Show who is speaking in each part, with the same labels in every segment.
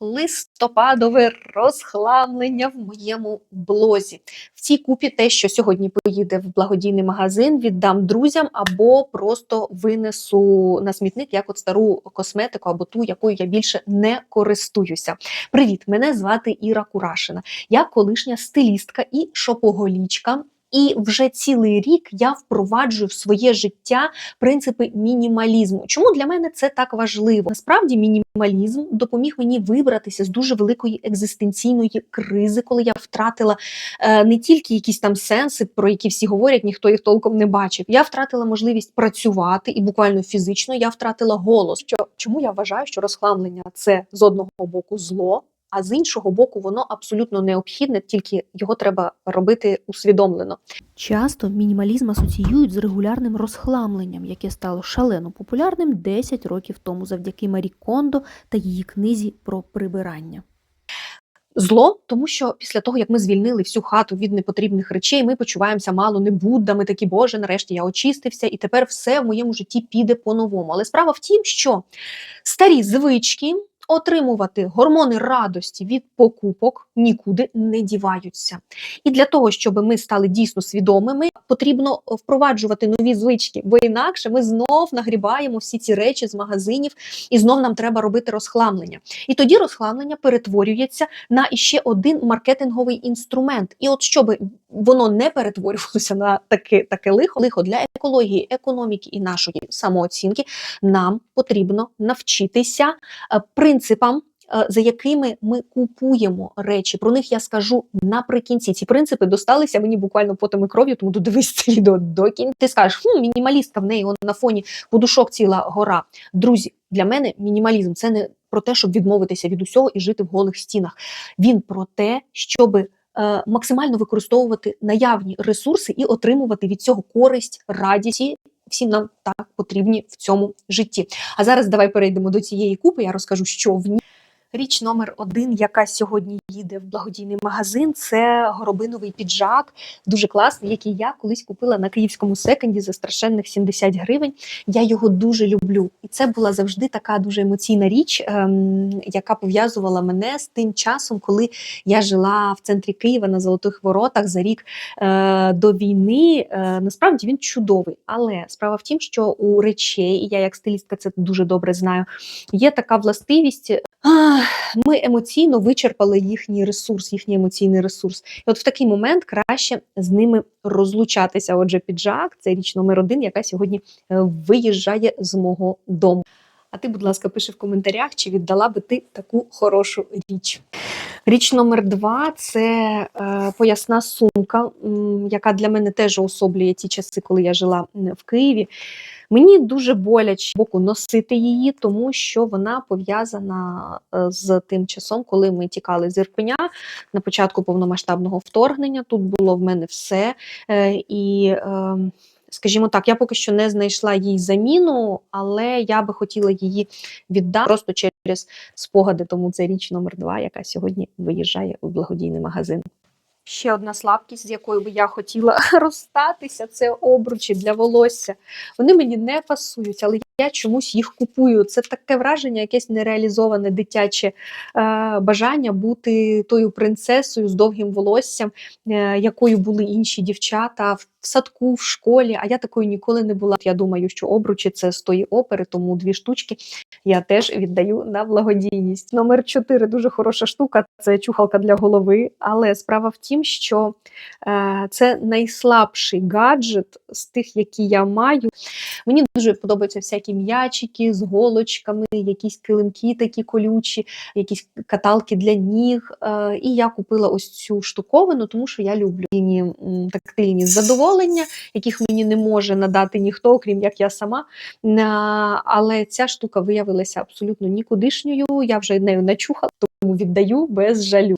Speaker 1: листопадове розхламлення в моєму блозі. В цій купі те, що сьогодні поїде в благодійний магазин, віддам друзям або просто винесу на смітник як от стару косметику, або ту, якою я більше не користуюся. Привіт, мене звати Іра Курашина. Я колишня стилістка і шопоголічка. І вже цілий рік я впроваджую в своє життя принципи мінімалізму. Чому для мене це так важливо? Насправді, мінімалізм допоміг мені вибратися з дуже великої екзистенційної кризи, коли я втратила е, не тільки якісь там сенси, про які всі говорять, ніхто їх толком не бачив. Я втратила можливість працювати і буквально фізично я втратила голос. Що чому я вважаю, що розхламлення це з одного боку зло. А з іншого боку, воно абсолютно необхідне, тільки його треба робити усвідомлено.
Speaker 2: Часто мінімалізм асоціюють з регулярним розхламленням, яке стало шалено популярним 10 років тому завдяки Марі Кондо та її книзі про прибирання.
Speaker 1: Зло, тому що після того, як ми звільнили всю хату від непотрібних речей, ми почуваємося мало не Будда, Ми такі, Боже, нарешті я очистився, і тепер все в моєму житті піде по-новому. Але справа в тім, що старі звички отримувати гормони радості від покупок нікуди не діваються. І для того, щоб ми стали дійсно свідомими, потрібно впроваджувати нові звички, бо інакше ми знов нагрібаємо всі ці речі з магазинів, і знов нам треба робити розхламлення. І тоді розхламлення перетворюється на іще один маркетинговий інструмент. І от щоб воно не перетворювалося на таке таке лихо, лихо для екології, економіки і нашої самооцінки, нам потрібно навчитися принципам принципам, е, за якими ми купуємо речі. Про них я скажу наприкінці. Ці принципи досталися мені буквально потом і кров'ю, тому додивись це відео до кінця. Ти скажеш, хм, мінімалістка в неї он на фоні подушок ціла гора. Друзі, для мене мінімалізм це не про те, щоб відмовитися від усього і жити в голих стінах. Він про те, щоби. Е, максимально використовувати наявні ресурси і отримувати від цього користь, радість всі нам так потрібні в цьому житті. А зараз давай перейдемо до цієї купи. Я розкажу, що в ній. Річ номер один, яка сьогодні їде в благодійний магазин, це горобиновий піджак, дуже класний, який я колись купила на київському секонді за страшенних 70 гривень. Я його дуже люблю. І це була завжди така дуже емоційна річ, ем, яка пов'язувала мене з тим часом, коли я жила в центрі Києва на Золотих Воротах за рік е, до війни. Е, насправді він чудовий. Але справа в тім, що у речей, і я як стилістка це дуже добре знаю, є така властивість ми емоційно вичерпали їхній ресурс, їхній емоційний ресурс. І от в такий момент краще з ними розлучатися. Отже, піджак це річ номер один, яка сьогодні е, виїжджає з мого дому. А ти, будь ласка, пиши в коментарях, чи віддала би ти таку хорошу річ. Річ номер два це е, поясна сумка, яка для мене теж особлює ті часи, коли я жила в Києві. Мені дуже боляче боку носити її, тому що вона пов'язана е, з тим часом, коли ми тікали з Ірпеня на початку повномасштабного вторгнення. Тут було в мене все. Е, і ем, Скажімо так, я поки що не знайшла їй заміну, але я би хотіла її віддати просто через спогади. Тому це річ номер два, яка сьогодні виїжджає у благодійний магазин. Ще одна слабкість, з якою би я хотіла розстатися, це обручі для волосся. Вони мені не пасують, але я чомусь їх купую. Це таке враження, якесь нереалізоване дитяче е, бажання бути тою принцесою з довгим волоссям, е, якою були інші дівчата в садку, в школі. А я такою ніколи не була. Я думаю, що обручі це з тої опери, тому дві штучки я теж віддаю на благодійність. Номер чотири дуже хороша штука. Це чухалка для голови. Але справа в тім, що е, це найслабший гаджет з тих, які я маю. Мені дуже подобаються всякі м'ячики з голочками, якісь килимки такі колючі, якісь каталки для ніг. Е, і я купила ось цю штуковину, тому що я люблю тактильні задоволення, яких мені не може надати ніхто, окрім як я сама. Е, але ця штука виявилася абсолютно нікудишньою. Я вже нею начухала, тому віддаю без жалю.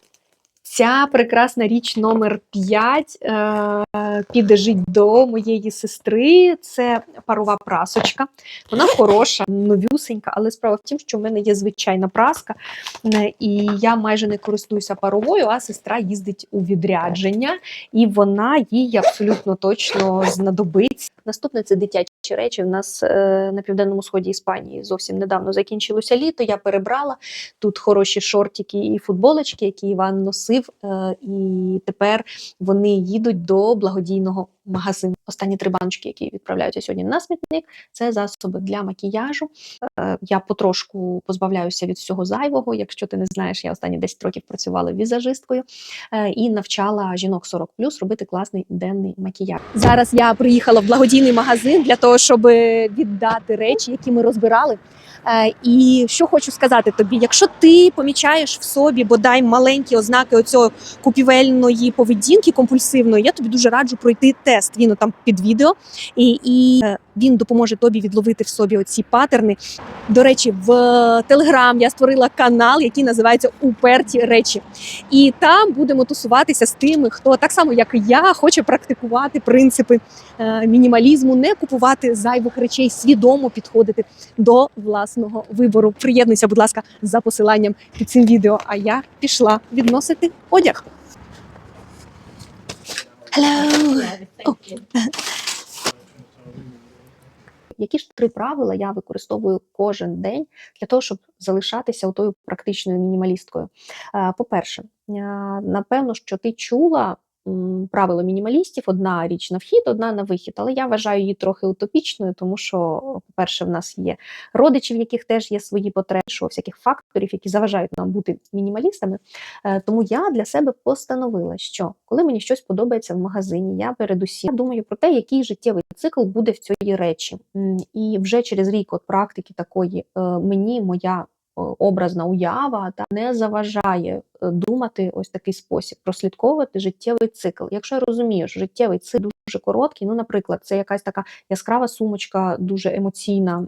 Speaker 1: Ця прекрасна річ номер 5 е, піде жить до моєї сестри. Це парова прасочка. Вона хороша, новюсенька, але справа в тім, що в мене є звичайна праска, е, і я майже не користуюся паровою, а сестра їздить у відрядження, і вона їй абсолютно точно знадобиться. Наступне це дитячі дитячі речі. У нас е, на південному сході Іспанії зовсім недавно закінчилося літо. Я перебрала тут хороші шортики і футболочки, які Іван носив, е, і тепер вони їдуть до благодійного магазину. Останні три баночки, які відправляються сьогодні на смітник, це засоби для макіяжу. Е, Я потрошку позбавляюся від всього зайвого. Якщо ти не знаєш, я останні 10 років працювала візажисткою е, і навчала жінок 40 робити класний денний макіяж. Зараз я приїхала в благодійний магазин для того, щоб віддати речі, які ми розбирали. Е, І що хочу сказати тобі, якщо ти помічаєш в собі бодай маленькі ознаки оцього купівельної поведінки компульсивної, я тобі дуже раджу пройти тест. Він там під відео, і, і е, він допоможе тобі відловити в собі оці патерни. До речі, в Телеграм я створила канал, який називається Уперті речі. І там будемо тусуватися з тими, хто так само, як і я, хоче практикувати принципи е, мінімалізму, не купувати зайвих речей, свідомо підходити до власного вибору. Приєднуйся, будь ласка, за посиланням під цим відео. А я пішла відносити одяг. Hello! Oh. Які ж три правила я використовую кожен день для того, щоб залишатися отою практичною мінімалісткою? Е, По-перше, е, напевно, що ти чула правило мінімалістів: одна річ на вхід, одна на вихід. Але я вважаю її трохи утопічною, тому що, по-перше, в нас є родичі, в яких теж є свої потреби, що всяких факторів, які заважають нам бути мінімалістами. Е, Тому я для себе постановила, що коли мені щось подобається в магазині, я передусім думаю про те, який життєвий цикл буде в цій речі. І вже через рік от практики такої е, мені моя образна уява та не заважає е, думати ось такий спосіб, прослідковувати життєвий цикл. Якщо я розумію, що життєвий цикл дуже короткий, ну, наприклад, це якась така яскрава сумочка, дуже емоційна,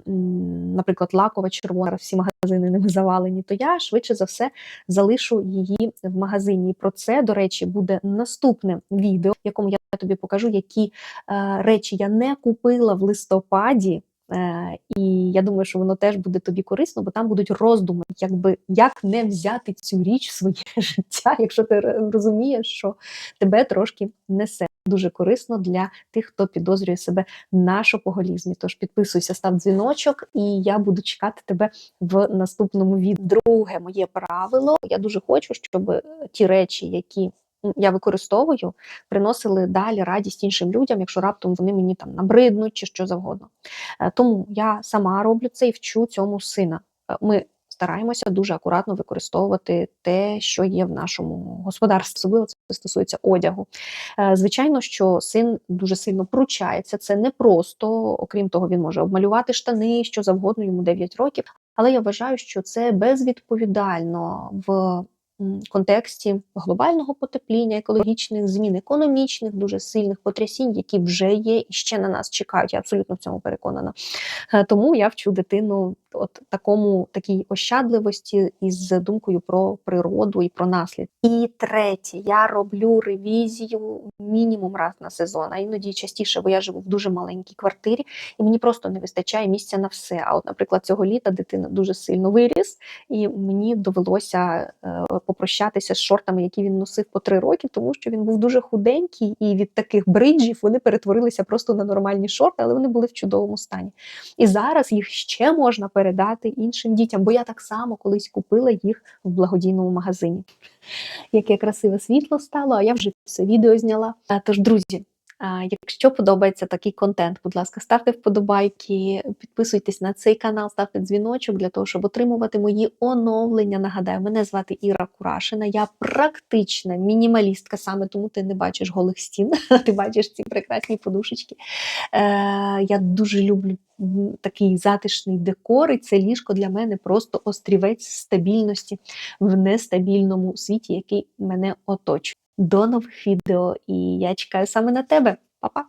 Speaker 1: наприклад, лакова червона, всі магазини ними завалені, то я швидше за все залишу її в магазині. І про це, до речі, буде наступне відео, в якому я тобі покажу, які е, речі я не купила в листопаді. Е, і я думаю, що воно теж буде тобі корисно, бо там будуть роздуми, якби як не взяти цю річ в своє життя, якщо ти розумієш, що тебе трошки несе. Дуже корисно для тих, хто підозрює себе на шопоголізмі. Тож підписуйся, став дзвіночок, і я буду чекати тебе в наступному відео. Друге моє правило. Я дуже хочу, щоб ті речі, які я використовую, приносили далі радість іншим людям, якщо раптом вони мені там набриднуть чи що завгодно. Е, Тому я сама роблю це і вчу цьому сина. Е, Ми стараємося дуже акуратно використовувати те, що є в нашому господарстві. Особливо це стосується одягу. Е, Звичайно, що син дуже сильно пручається. Це не просто, окрім того, він може обмалювати штани, що завгодно йому 9 років. Але я вважаю, що це безвідповідально в контексті глобального потепління, екологічних змін, економічних дуже сильних потрясінь, які вже є і ще на нас чекають. Я абсолютно в цьому переконана. Е, Тому я вчу дитину от такому такій ощадливості із думкою про природу і про наслідки. І третє, я роблю ревізію мінімум раз на сезон, а іноді частіше, бо я живу в дуже маленькій квартирі, і мені просто не вистачає місця на все. А от, наприклад, цього літа дитина дуже сильно виріс, і мені довелося е, попрощатися з шортами, які він носив по три роки, тому що він був дуже худенький, і від таких бриджів вони перетворилися просто на нормальні шорти, але вони були в чудовому стані. І зараз їх ще можна передати іншим дітям, бо я так само колись купила їх в благодійному магазині. Яке красиве світло стало, а я вже все відео зняла. А, Тож, друзі. Якщо подобається такий контент, будь ласка, ставте вподобайки, підписуйтесь на цей канал, ставте дзвіночок для того, щоб отримувати мої оновлення. Нагадаю, мене звати Іра Курашина. Я практична мінімалістка, саме тому ти не бачиш голих стін, ти бачиш ці прекрасні подушечки. Е, я дуже люблю такий затишний декор, і це ліжко для мене просто острівець стабільності в нестабільному світі, який мене оточує. До нових відео, і я чекаю саме на тебе. Па-па!